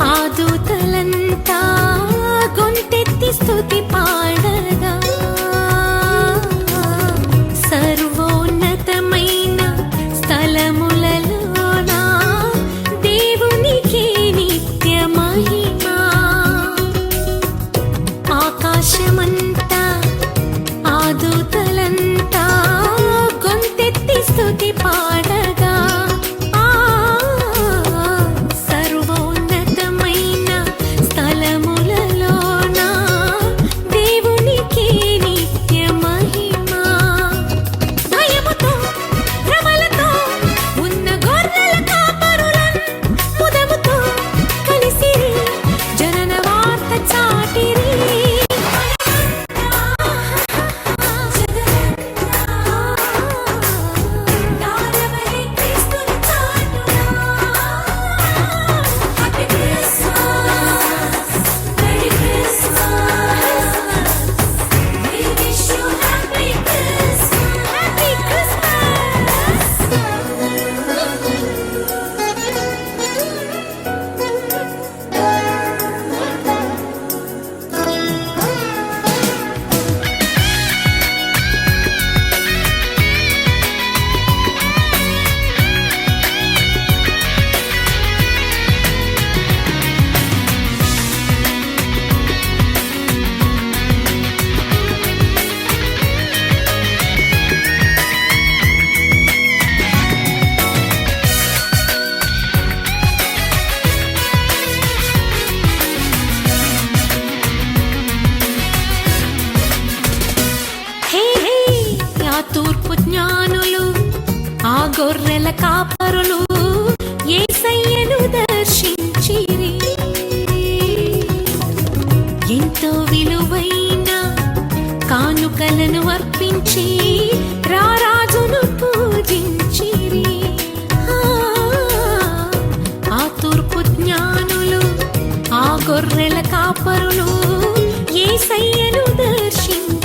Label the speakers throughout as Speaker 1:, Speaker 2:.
Speaker 1: దూతలంతా గొంతెత్తి స్థుతి పాడగా. సర్వోన్నతమైన స్థలములలోన దేవునికి నిత్య మహిమా ఆకాశమంతా ఆదూతలంతా గొంతెత్తి స్థుతి పాడ తూర్పు జ్ఞానులు ఆ గొర్రెల కాపరులు యేసయ్యను దర్శించిరి. ఎంతో విలువైన కానుకలను అర్పించి రారాజును పూజించిరి. ఆ, ఆ తూర్పు జ్ఞానులు ఆ గొర్రెల కాపరులు ఏ సయ్యను దర్శించి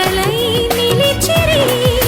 Speaker 1: దూతలై నిలిచిరి.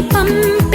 Speaker 1: சமீபம்